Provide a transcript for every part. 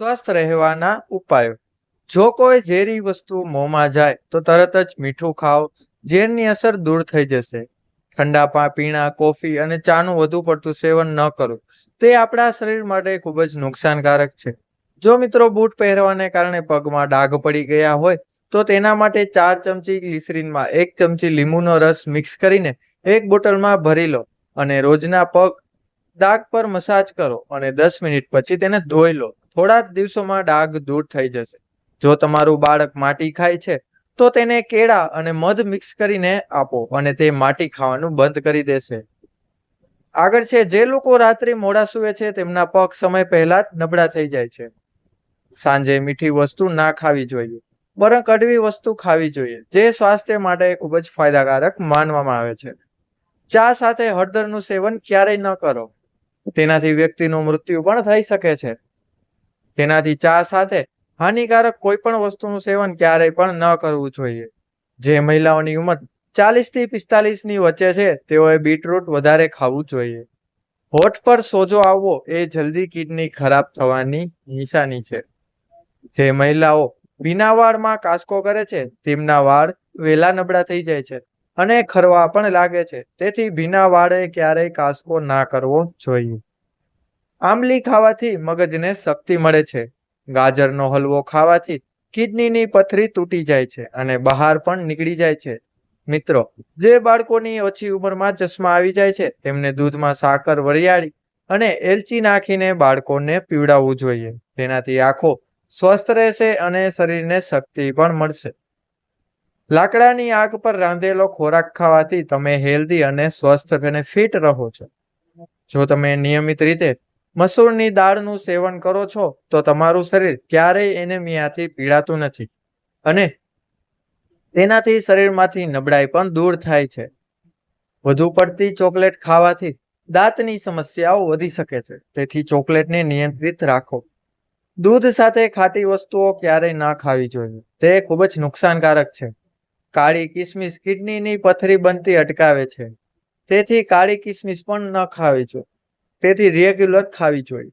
સ્વસ્થ રહેવાના ઉપાયો. જો કોઈ ઝેરી વસ્તુ મોંમાં જાય, તો તરત જ મીઠું ખાઓ. ઝેરની અસર દૂર થઈ જશે. ઠંડા પા, પીણા, કોફી અને ચાનું વધુ પડતું સેવન ન કરો. તે આપણા શરીર માટે ખૂબ જ નુકસાનકારક છે. જો મિત્રો બૂટ પહેરવાને કારણે પગમાં ડાઘ પડી ગયા હોય, તો તેના માટે ચાર ચમચી ગ્લિસરીનમાં એક ચમચી લીંબુનો રસ મિક્સ કરીને એક બોટલમાં ભરી લો અને રોજના પગ ડાઘ પર મસાજ કરો અને દસ મિનિટ પછી તેને ધોઈ લો. થોડા જ દિવસોમાં ડાઘ દૂર થઈ જશે. જો તમારું બાળક માટી ખાય છે, તો તેને કેળા અને મધ મિક્સ કરીને આપો અને તે માટી ખાવાનું બંધ કરી દેશે. આગળ છે, જે લોકો રાત્રે મોડા સૂવે છે, તેમના પગ સમય પહેલા જ નબળા થઈ જાય છે. સાંજે મીઠી વસ્તુ ના ખાવી જોઈએ, બરંક કડવી વસ્તુ ખાવી જોઈએ, જે સ્વાસ્થ્ય માટે ખૂબ જ ફાયદાકારક માનવામાં આવે છે. ચા સાથે હળદરનું સેવન ક્યારેય ન કરો. તેનાથી વ્યક્તિનું મૃત્યુ પણ થઈ શકે છે. તેનાથી ચા સાથે હાનિકારક કોઈ પણ વસ્તુનું સેવન ક્યારેય પણ ન કરવું જોઈએ. જે મહિલાઓની ઉંમર ચાલીસથી પિસ્તાલીસની વચ્ચે છે, તેઓએ બીટરૂટ વધારે ખાવું જોઈએ. હોઠ પર સોજો આવવો એ જલ્દી કિડની ખરાબ થવાની નિશાની છે. જે મહિલાઓ ભીના વાળમાં કાસકો કરે છે, તેમના વાળ વેલા નબળા થઈ જાય છે અને ખરવા પણ લાગે છે. તેથી ભીના વાળે ક્યારેય કાસકો ના કરવો જોઈએ. આંબલી ખાવાથી મગજને શક્તિ મળે છે. ગાજરનો હલવો ખાવાથી કિડનીની પથરી તૂટી જાય છે અને બહાર પણ નીકળી જાય છે. મિત્રો, જે બાળકોની ઓછી ઉંમરમાં ચશ્મા આવી જાય છે, તેમને દૂધમાં સાકર વરિયાળી અને એલચી નાખીને બાળકોને પીવડાવવું જોઈએ. તેનાથી આંખો સ્વસ્થ રહેશે અને શરીરને શક્તિ પણ મળશે. લાકડાની આગ પર રાંધેલો ખોરાક ખાવાથી તમે હેલ્ધી અને સ્વસ્થ અને ફિટ રહો છો. જો તમે નિયમિત રીતે મસૂરની દાળનું સેવન કરો છો તો તમારું શરીર ક્યારેય એનેમિયાથી પીડાતું નથી. અને તેનાથી શરીરમાંથી નબળાઈ પણ દૂર થાય છે. વધુ પડતી ચોકલેટ ખાવાથી દાંતની સમસ્યાઓ વધી શકે છે. તેથી ચોકલેટને નિયંત્રિત રાખો. દૂધ સાથે ખાટી વસ્તુઓ ક્યારેય ના ખાવી જોઈએ. તે ખૂબ જ નુકસાનકારક છે. કાળી કિસમિસ કિડનીની પથરી બનતી અટકાવે છે. તેથી કાળી કિસમિસ પણ ન ખાવી જોઈએ. તેથી રેગ્યુલર ખાવી જોઈએ.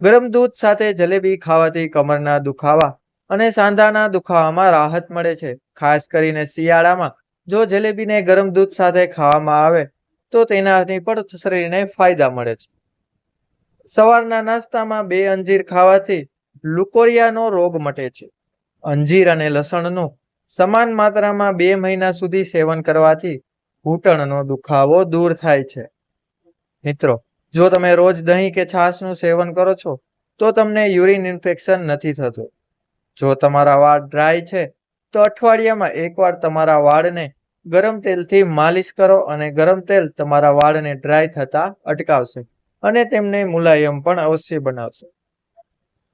ગરમ દૂધ સાથે જલેબી ખાવાથી કમરના દુખાવા અને સાંધાના દુખાવામાં રાહત મળે છે. ખાસ કરીને શિયાળામાં જો જલેબીને ગરમ દૂધ સાથે ખાવામાં આવે, તો તેનાથી પણ શરીરને ફાયદા મળે છે. સવારના નાસ્તામાં બે અંજીર ખાવાથી લુકોરિયાનો રોગ મટે છે. અંજીર અને લસણનું સમાન માત્રામાં બે મહિના સુધી સેવન કરવાથી ઘૂંટણનો દુખાવો દૂર થાય છે. મિત્રો જો તમે રોજ દહીં કે છાશનું સેવન કરો છો, તો તમને યુરિન ઇન્ફેક્શન નથી થતું. જો તમારા વાળ ડ્રાય છે, તો અઠવાડિયામાં એકવાર તમારા વાળને ગરમ તેલથી માલિશ કરો અને ગરમ તેલ તમારા વાળને ડ્રાય થતા અટકાવશે અને તેમને મુલાયમ પણ અવશ્ય બનાવશે.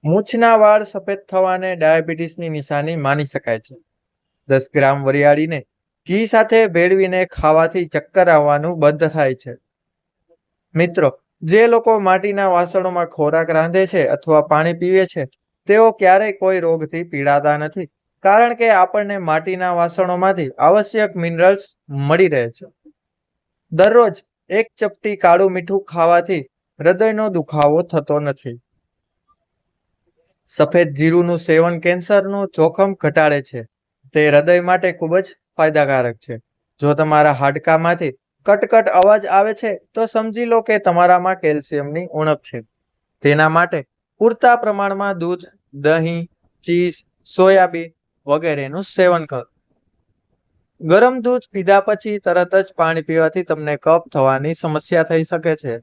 મૂછના વાળ સફેદ થવાને ડાયાબિટીસની નિશાની માની શકાય છે. દસ ગ્રામ વરિયાળીને ઘી સાથે ભેળવીને ખાવાથી ચક્કર આવવાનું બંધ થાય છે. મિત્રો જે લોકો માટીના વાસણોમાં ખોરાક રાંધે છે અથવા પાણી પીવે છે, તેઓ ક્યારેય કોઈ રોગથી પીડાતા નથી, કારણ કે આપણને માટીના વાસણોમાંથી આવશ્યક મિનરલ્સ મળી રહે છે. દરરોજ એક ચપટી કાળું મીઠું ખાવાથી હૃદયનો દુખાવો થતો નથી. સફેદ જીરુંનું સેવન કેન્સરનું જોખમ ઘટાડે છે. તે હૃદય માટે ખૂબ જ ફાયદાકારક છે. જો તમારા હાડકામાંથી કટકટ અવાજ આવે છે, તો સમજી લો કે તમારામાં કેલ્શિયમની ઉણપ છે. તેના માટે પૂરતા પ્રમાણમાં દૂધ, દહીં, ચીઝ, સોયાબીન વગેરેનું સેવન કરો. ગરમ દૂધ પીધા પછી તરત જ પાણી પીવાથી તમને કફ થવાની સમસ્યા થઈ શકે છે.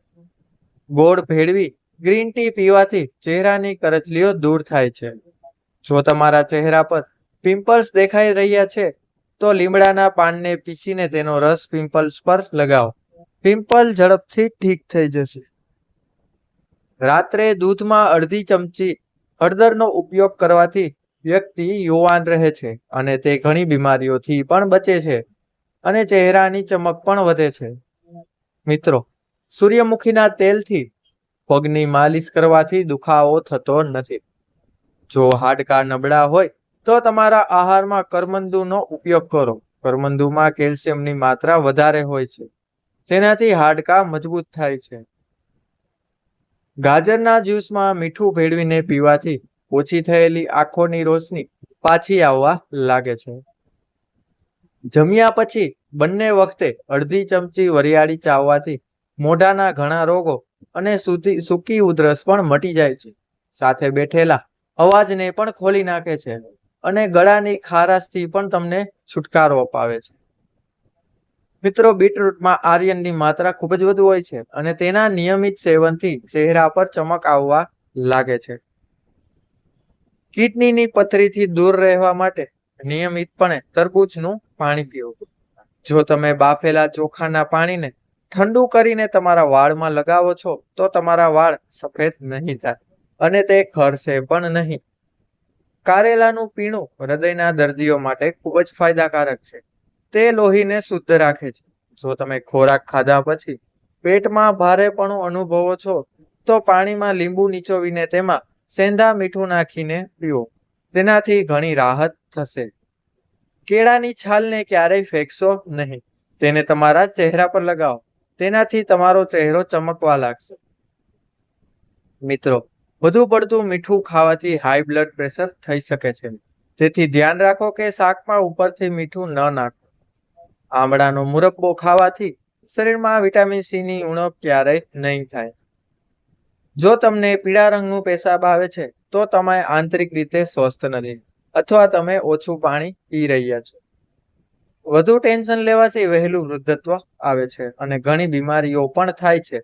ગોળ ભેળવી ગ્રીન ટી પીવાથી ચહેરાની કરચલીઓ દૂર થાય છે. જો તમારા ચહેરા પર પિમ્પલ્સ દેખાઈ રહ્યા છે તો લીમડાના પાનને પીસીને તેનો રસ પિમ્પલ્સ પર લગાવો. પિમ્પલ ઝડપથી ઠીક થઈ જશે. રાત્રે દૂધમાં અડધી ચમચી હળદરનો ઉપયોગ કરવાથી વ્યક્તિ યુવાન રહે છે અને તે ઘણી બીમારીઓથી પણ બચે છે અને ચહેરાની ચમક પણ વધે છે. મિત્રો, સૂર્યમુખીના તેલથી પગની માલિશ કરવાથી દુખાવો થતો નથી. જો હાડકા નબળા હોય તો તમારા આહારમાં કરમંદુનો ઉપયોગ કરો. કરમંદુમાં કેલ્શિયમની માત્રા વધારે હોય છે. તેનાથી હાડકા મજબૂત થાય છે. ગાજરના જ્યુસમાં મીઠું ભેળવીને પીવાથી ઓછી થયેલી આંખોની રોશની પાછી આવવા લાગે છે. જમ્યા પછી બંને વખતે અડધી ચમચી વરિયાળી ચાવવાથી મોઢાના ઘણા રોગો અને સુધી, સૂકી ઉધરસ પણ મટી જાય છે. સાથે બેઠેલા અવાજને પણ ખોલી નાખે છે. અને ગળાની ખારાશથી પણ તમને છુટકારો અપાવે છે. મિત્રો, બીટરૂટમાં આર્યનની માત્રા ખૂબ જ વધુ હોય છે અને તેના નિયમિત સેવનથી ચહેરા પર ચમક આવવા લાગે છે. કિડનીની પથરીથી દૂર રહેવા માટે નિયમિતપણે તરબૂચનું પાણી પીવું જો તમે બાફેલા ચોખાના પાણીને ઠંડુ કરીને તમારા વાળમાં લગાવો છો, તો તમારા વાળ સફેદ નહીં થાય અને તે ખરશે પણ નહીં. કારેલાનું પીણું હૃદયના દર્દીઓ માટે ખૂબ જ ફાયદાકારક છે. તે લોહીને શુદ્ધ રાખે છે. જો તમે ખોરાક ખાધા પછી પેટમાં ભારેપણું અનુભવો છો, તો પાણીમાં લીંબુ નીચોવીને તેમાં સેંધા મીઠું નાખીને પીવો. તેનાથી ઘણી રાહત થશે. કેળાની છાલને ક્યારેય ફેંકશો નહીં. તેને તમારા ચહેરા પર લગાવો. તેનાથી તમારો ચહેરો ચમકવા લાગશે. મિત્રો વધુ પડતું મીઠું ખાવાથી હાઈ બ્લડ પ્રેશર થઈ શકે છે. તેથી ધ્યાન રાખો કે શાકમાં ઉપરથી મીઠું ન નાખો. આમળાનો મુરબ્બો ખાવાથી શરીરમાં વિટામિન સી ની ઉણપ ક્યારેય નહીં થાય. જો તમને પીળા રંગનું પેશાબ આવે છે, તો તમે આંતરિક રીતે સ્વસ્થ નથી, અથવા તમે ઓછું પાણી પી રહ્યા છો. વધુ ટેન્શન લેવાથી વહેલું વૃદ્ધત્વ આવે છે અને ઘણી બીમારીઓ પણ થાય છે.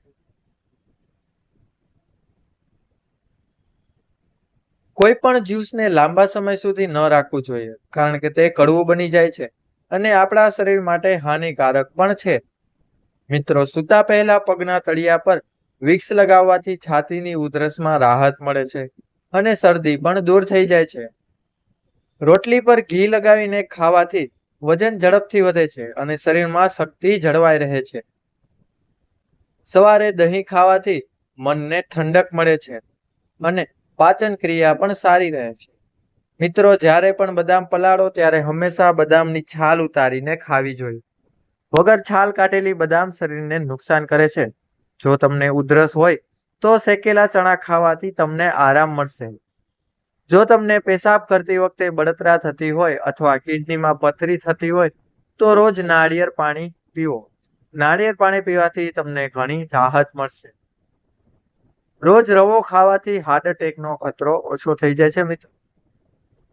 કોઈ પણ જ્યુસને લાંબા સમય સુધી ન રાખવું જોઈએ, કારણ કે તે કડવું બની જાય છે અને આપણા શરીર માટે હાનિકારક પણ છે. મિત્રો, સૂતા પહેલા પગના તળિયા પર વિક્સ લગાવવાથી છાતીની ઉધરસમાં રાહત મળે છે અને શરદી પણ દૂર થઈ જાય છે. રોટલી પર ઘી લગાવીને ખાવાથી વજન ઝડપથી વધે છે અને શરીરમાં શક્તિ જળવાઈ રહે છે. સવારે દહીં ખાવાથી મનને ઠંડક મળે છે અને પાચન ક્રિયા પણ સારી રહે છે. મિત્રો, જ્યારે પણ બદામ પલાળો, ત્યારે હંમેશા બદામની છાલ ઉતારીને ખાવી જોઈએ. વગર છાલ કાઢેલી બદામ શરીરને નુકસાન કરે છે. જો તમને ઉધરસ હોય, તો શેકેલા ચણા ખાવાથી તમને આરામ મળશે. જો તમને પેશાબ કરતી વખતે બળતરા થતી હોય અથવા કિડનીમાં પથરી થતી હોય, તો રોજ નાળિયેર પાણી પીવો. નાળિયેર પાણી પીવાથી તમને ઘણી રાહત મળશે. રોજ રવો ખાવાથી હાર્ટ એટેકનો ખતરો ઓછો થઈ જાય છે મિત્રો.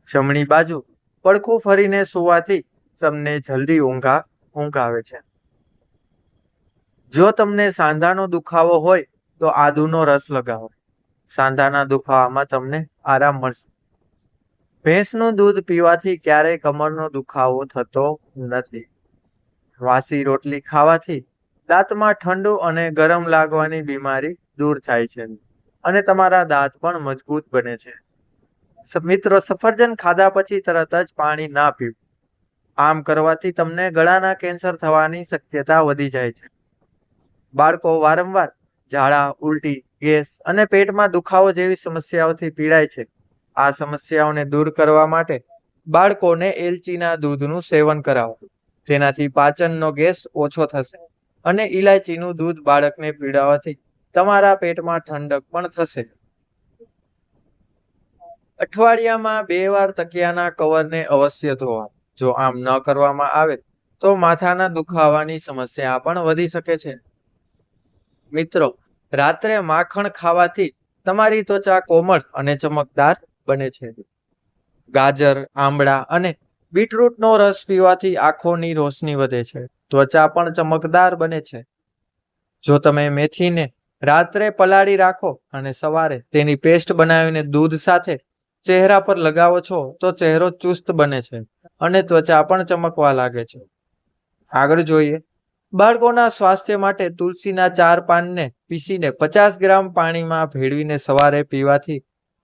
જમણી બાજુ પડખું ફરીને સુવાથી તમને જલ્દી ઊંઘા ઊંઘ આવે છે. જો તમને સાંધાનો દુખાવો હોય તો આદુનો રસ લગાવો. સાંધાના દુખાવામાં તમને આરામ મળશે. ભેંસનું દૂધ પીવાથી ક્યારેય કમરનો દુખાવો થતો નથી. વાસી રોટલી ખાવાથી દાંતમાં ઠંડુ અને ગરમ લાગવાની બીમારી દૂર થાય છે અને તમારા દાંત પણ મજબૂત બને છે. મિત્રો, સફરજન ખાધા પછી તરત જ પાણી ના પીવું. આમ કરવાથી તમને ગળાના કેન્સર થવાની શક્યતા વધી જાય છે. બાળકો વારંવાર ઝાડા, ઉલટી, ગેસ અને પેટમાં દુખાવો જેવી સમસ્યાઓથી પીડાય છે. આ સમસ્યાઓને દૂર કરવા માટે બાળકોને એલચીના દૂધનું સેવન કરાવો. તેનાથી પાચનનો ગેસ ઓછો થશે અને ઇલાયચીનું દૂધ બાળકને પીડાવવાથી તમારા પેટમાં ઠંડક પણ થશે. અઠવાડિયામાં બે વાર તકિયાના કવરને અવશ્ય ધોવા. જો આમ ન કરવામાં આવે, તો માથાના દુખાવાની સમસ્યા પણ વધી શકે છે. મિત્રો, રાત્રે માખણ ખાવાથી તમારી ત્વચા કોમળ અને ચમકદાર બને છે. ગાજર આંબળા અને બીટરૂટનો રસ પીવાથી આંખોની રોશની વધે છે. ત્વચા પણ ચમકદાર બને છે. જો તમે મેથીને રાત્રે પલાળી રાખો અને સવારે તેની પેસ્ટ બનાવીને દૂધ સાથે ચહેરા પર લગાવો છો તો ચહેરો ચુસ્ત બને છે અને ત્વચા પણ ચમકવા લાગે છે. આગળ જોઈએ. બાળકોના સ્વાસ્થ્ય માટે તુલસીના ચાર પાનને પીસીને પચાસ ગ્રામ પાણીમાં ભેળવીને સવારે પીવાથી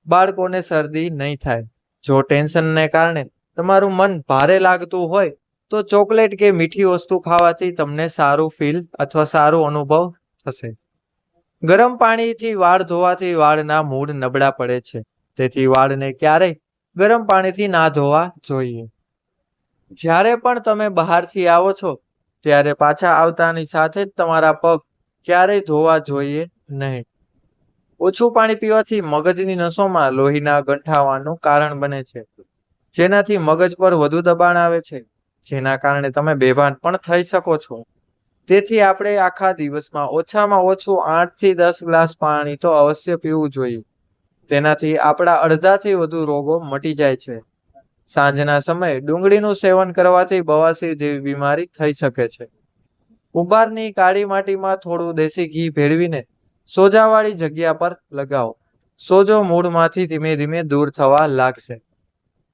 બાળકોને શરદી નહીં થાય. જો ટેન્શનને કારણે તમારું મન ભારે લાગતું હોય તો ચોકલેટ કે મીઠી વસ્તુ ખાવાથી તમને સારું ફીલ અથવા સારું અનુભવ થશે. ગરમ પાણીથી વાળ ધોવાથી વાળના મૂળ નબળા પડે છે. તેથી વાળને ક્યારેય ગરમ પાણીથી ના ધોવા જોઈએ. જ્યારે પણ તમે બહારથી આવો છો, ત્યારે પાછા આવતાની સાથે જ તમારા પગ ક્યારેય ધોવા જોઈએ નહીં. ઓછું પાણી પીવાથી મગજની નસોમાં લોહીના ગંઠાવાનું કારણ બને છે. જેનાથી મગજ પર વધુ દબાણ આવે છે. જેના કારણે તમે બેભાન પણ થઈ શકો છો. તેથી આપણે આખા દિવસમાં ઓછામાં ઓછું આઠથી દસ ગ્લાસ પાણી તો અવશ્ય પીવું જોઈએ. તેનાથી આપણા અડધાથી વધુ રોગો મટી જાય છે. સાંજના સમયે ડુંગળીનું સેવન કરવાથી બવાસીર જેવી બીમારી થઈ શકે છે. ઉબારની કાળી માટીમાં થોડું દેશી ઘી ભેળવીને સોજાવાળી જગ્યા પર લગાવો. સોજો મૂળમાંથી ધીમે ધીમે દૂર થવા લાગશે.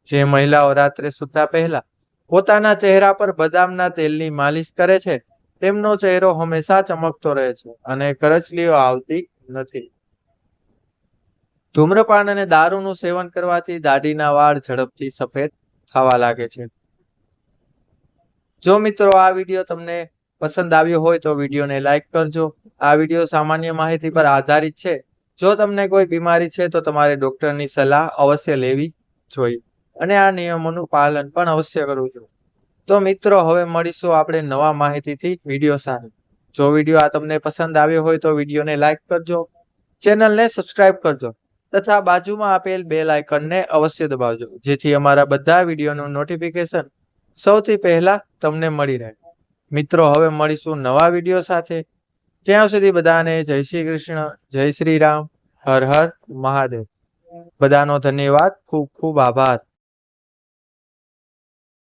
જે મહિલાઓ રાત્રે સૂતા પહેલા પોતાના ચહેરા પર બદામના તેલની માલિશ કરે છે તેમનો ચહેરો હંમેશા ચમકતો રહે છે અને કરચલીઓ આવતી નથી. ધૂમ્રપાન અને દારૂનું સેવન કરવાથી દાઢીના વાળ ઝડપથી સફેદ થવા લાગે છે. જો મિત્રો આ વીડિયો તમને પસંદ આવ્યો હોય તો વિડીયોને લાઈક કરજો. આ વીડિયો સામાન્ય માહિતી પર આધારિત છે. જો તમને કોઈ બીમારી છે તો તમારે ડોક્ટરની સલાહ અવશ્ય લેવી જોઈએ અને આ નિયમોનું પાલન પણ અવશ્ય કરવું જોઈએ. તો મિત્રો, હવે મળીશું આપણે નવા માહિતીથી વીડિયો સાથે. જો વીડિયો આ તમને પસંદ આવ્યો હોય તો વિડીયોને લાઇક કરજો, ચેનલને સબસ્ક્રાઇબ કરજો તથા બાજુમાં આપેલ બેલ આઇકનને અવશ્ય દબાવજો, જેથી અમારા બધા વિડીયોનું નોટિફિકેશન સૌથી પહેલા તમને મળી રહે. મિત્રો, હવે મળીશું નવા વીડિયો સાથે. ત્યાં સુધી બધાને જય શ્રી કૃષ્ણ, જય શ્રી રામ, હર હર મહાદેવ. બધાનો ધન્યવાદ, ખૂબ ખૂબ આભાર.